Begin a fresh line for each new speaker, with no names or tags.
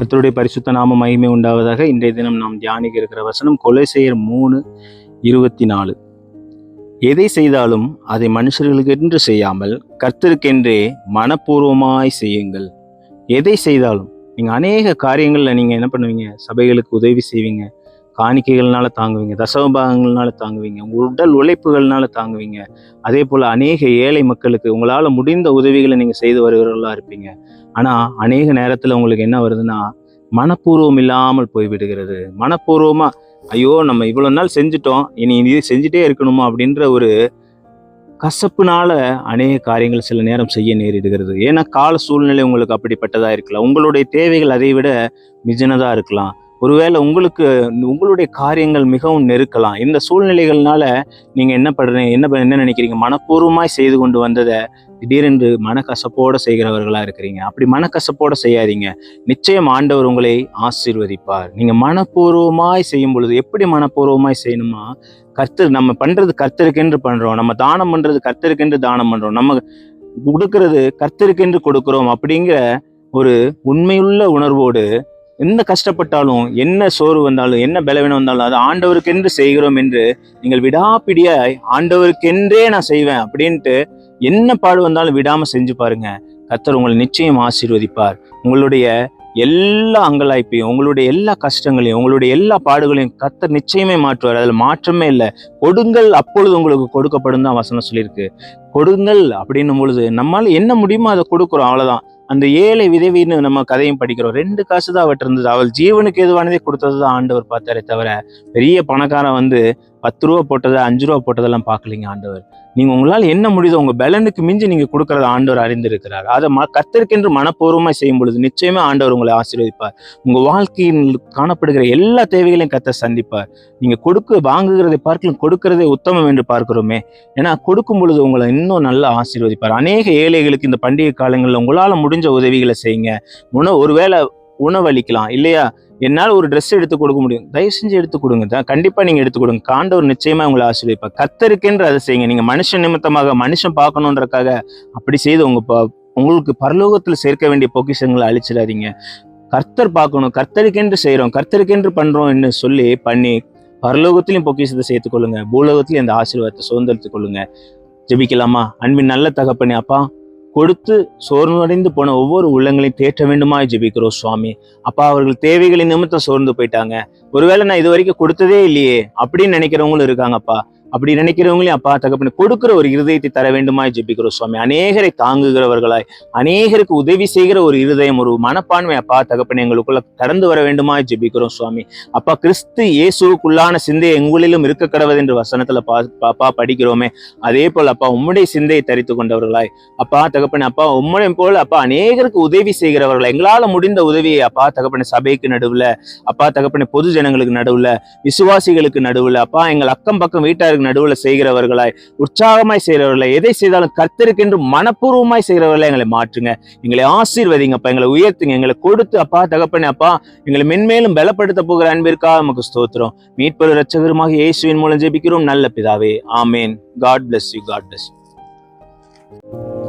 கர்த்தருடைய பரிசுத்த நாம மகிமை உண்டாவதாக இன்றைய தினம் நாம் தியானிக்க இருக்கிற வசனம் கொலைசெயர் மூணு இருபத்தி நாலு எதை செய்தாலும் அதை மனுஷர்களுக்கு என்று செய்யாமல் கர்த்தருக்கென்றே மனப்பூர்வமாய் செய்யுங்கள் எதை செய்தாலும் நீங்கள் அநேக காரியங்களில் நீங்கள் என்ன பண்ணுவீங்க சபைகளுக்கு உதவி செய்வீங்க காணிக்கைகள்னால தாங்குவீங்க தசவபாகங்கள்னால தாங்குவீங்க உங்கள் உடல் உழைப்புகள்னால தாங்குவீங்க அதே போல் அநேக ஏழை மக்களுக்கு உங்களால் முடிந்த உதவிகளை நீங்கள் செய்து வருகிறவர்களாக இருப்பீங்க ஆனால் அநேக நேரத்தில் உங்களுக்கு என்ன வருதுன்னா மனப்பூர்வம் இல்லாமல் போய்விடுகிறது மனப்பூர்வமாக ஐயோ நம்ம இவ்வளோ நாள் செஞ்சிட்டோம் இனி இது செஞ்சுட்டே இருக்கணுமா அப்படின்ற ஒரு கசப்புனால அநேக காரியங்கள் சில நேரம் செய்ய நேரிடுகிறது ஏன்னா கால சூழ்நிலை உங்களுக்கு அப்படிப்பட்டதாக இருக்கலாம் உங்களுடைய தேவைகள் அதை விட மிஜனதாக இருக்கலாம் ஒருவேளை உங்களுக்கு உங்களுடைய காரியங்கள் மிகவும் நெருக்கலாம் இந்த சூழ்நிலைகள்னால நீங்கள் என்ன படுறீங்க என்ன என்ன நினைக்கிறீங்க மனப்பூர்வமாய் செய்து கொண்டு வந்ததை திடீரென்று மனக்கசப்போடு செய்கிறவர்களாக இருக்கிறீங்க அப்படி மனக்கசப்போடு செய்யாதீங்க நிச்சயம் ஆண்டவர் உங்களை ஆசீர்வதிப்பார் நீங்கள் மனப்பூர்வமாய் செய்யும் பொழுது எப்படி மனப்பூர்வமாய் செய்யணுமா கர்த்தர் நம்ம பண்ணுறது கர்த்தருக்கென்று பண்ணுறோம் நம்ம தானம் பண்ணுறது கர்த்தருக்கென்று தானம் பண்ணுறோம் நம்ம கொடுக்கறது கர்த்தருக்கென்று கொடுக்குறோம் அப்படிங்கிற ஒரு உண்மையுள்ள உணர்வோடு என்ன கஷ்டப்பட்டாலும் என்ன சோர்வு வந்தாலும் என்ன பலவீனம் வந்தாலும் அது ஆண்டவருக்கென்று செய்கிறோம் என்று நீங்கள் விடாப்பிடியாய் ஆண்டவருக்கென்றே நான் செய்வேன் அப்படின்ட்டு என்ன பாடு வந்தாலும் விடாமல் செஞ்சு பாருங்க கத்தர் உங்களை நிச்சயம் ஆசீர்வதிப்பார் உங்களுடைய எல்லா அங்கலாய்ப்பையும் உங்களுடைய எல்லா கஷ்டங்களையும் உங்களுடைய எல்லா பாடுகளையும் கத்தர் நிச்சயமே மாற்றுவார் அதில் மாற்றமே இல்லை கொடுங்கள் அப்பொழுது உங்களுக்கு கொடுக்கப்படும் தான் வசனம் சொல்லியிருக்கு கொடுங்கள் அப்படின்னும் பொழுது நம்மால் என்ன முடியுமோ அதை கொடுக்குறோம் அவ்வளோதான் அந்த ஏழை விதவின்னு நம்ம கதையும் படிக்கிறோம் ரெண்டு காசு தான் அவட்டு இருந்தது அவள் ஜீவனுக்கு எதுவானதே கொடுத்தது தான் ஆண்டவர் பார்த்தாரே தவிர பெரிய பணக்காரன் வந்து பத்து ரூபா போட்டதை அஞ்சு ரூபா போட்டதெல்லாம் பார்க்கலீங்க ஆண்டவர் நீங்கள் உங்களால் என்ன முடியுதோ உங்கள் பலனுக்கு மிஞ்சி நீங்கள் கொடுக்கறத ஆண்டவர் அறிந்திருக்கிறார் அதை ம கத்திருக்கென்று மனப்பூர்வமாக செய்யும் பொழுது நிச்சயமே ஆண்டவர் உங்களை ஆசீர்வதிப்பார் உங்கள் வாழ்க்கையில் காணப்படுகிற எல்லா தேவைகளையும் கத்த சந்திப்பார் நீங்கள் கொடுக்க வாங்குகிறதை பார்க்கலாம் கொடுக்கிறதே உத்தமம் என்று பார்க்கிறோமே ஏன்னா கொடுக்கும் பொழுது உங்களை இன்னும் நல்லா ஆசீர்வதிப்பார் அநேக ஏழைகளுக்கு இந்த பண்டிகை காலங்களில் உங்களால் முடிஞ்ச உதவிகளை செய்யுங்க உணவு ஒருவேளை உணவளிக்கலாம் இல்லையா என்னால் ஒரு ட்ரெஸ் எடுத்து கொடுக்க முடியும் தயவு செஞ்சு எடுத்து கொடுங்க தான் கண்டிப்பாக நீங்கள் எடுத்து கொடுங்க காண்டவர் நிச்சயமாக உங்களை ஆசீர்வதிப்பார் கத்தருக்கென்று அதை செய்யுங்க நீங்கள் மனுஷன் நிமித்தமாக மனுஷன் பார்க்கணுன்றக்காக அப்படி செய்து உங்கள் உங்களுக்கு பரலோகத்தில் சேர்க்க வேண்டிய பொக்கிஷங்களை அழிச்சிடாதீங்க கர்த்தர் பார்க்கணும் கர்த்தருக்கென்று செய்கிறோம் கர்த்தருக்கென்று பண்ணுறோம்னு சொல்லி பண்ணி பரலோகத்திலையும் பொக்கிஷத்தை சேர்த்துக்கொள்ளுங்க பூலோகத்திலையும் அந்த ஆசீர்வாதத்தை கொள்ளுங்க ஜெபிக்கலாமா அன்பின் நல்ல தகப்பனே அப்பா கொடுத்து சோர்ந்தடைந்து போன ஒவ்வொரு உள்ளங்களையும் தேற்ற வேண்டுமா ஜெபிக்கிறோம் சுவாமி அப்பா அவர்கள் தேவைகளை நிமித்தம் சோர்ந்து போயிட்டாங்க ஒருவேளை நான் இது வரைக்கும் கொடுத்ததே இல்லையே அப்படின்னு நினைக்கிறவங்களும் இருக்காங்கப்பா அப்படி நினைக்கிறவங்களையும் அப்பா தகப்பன கொடுக்கிற ஒரு இருதயத்தை தர வேண்டுமாய் ஜெபிக்கிறோம் சுவாமி அநேகரை தாங்குகிறவர்களாய் அநேகருக்கு உதவி செய்கிற ஒரு இருதயம் ஒரு மனப்பான்மை அப்பா தகப்பன எங்களுக்குள்ள கடந்து வர வேண்டுமாய் ஜெபிக்கிறோம் சுவாமி அப்பா கிறிஸ்து இயேசுக்குள்ளான சிந்தை எங்களிலும் இருக்க கடவுது என்று வசனத்துல பா அப்பா படிக்கிறோமே அதே போல் அப்பா உம்முடைய சிந்தையை தரித்து கொண்டவர்களாய் அப்பா தகப்பன அப்பா உம்முடைய போல் அப்பா அநேகருக்கு உதவி செய்கிறவர்களாய் எங்களால முடிந்த உதவியை அப்பா தகப்பன சபைக்கு நடுவுல அப்பா தகப்பன பொது ஜனங்களுக்கு நடுவுல விசுவாசிகளுக்கு நடுவுல அப்பா எங்கள் அக்கம் பக்கம் வீட்டாருக்கு மக்களுக்கு நடுவில் செய்கிறவர்களாய் உற்சாகமாய் செய்கிறவர்களை எதை செய்தாலும் கர்த்தருக்கென்று மனப்பூர்வமாய் செய்கிறவர்களை எங்களை மாற்றுங்க எங்களை ஆசீர்வதிங்கப்பா எங்களை உயர்த்துங்க எங்களை கொடுத்து அப்பா தகப்பனே அப்பா எங்களை மென்மேலும் பலப்படுத்த போகிற அன்பிற்காக நமக்கு ஸ்தோத்திரம் மீட்பொரு ரச்சகருமாக இயேசுவின் மூலம் ஜெபிக்கிறோம் நல்ல பிதாவே ஆமேன் God bless you God bless you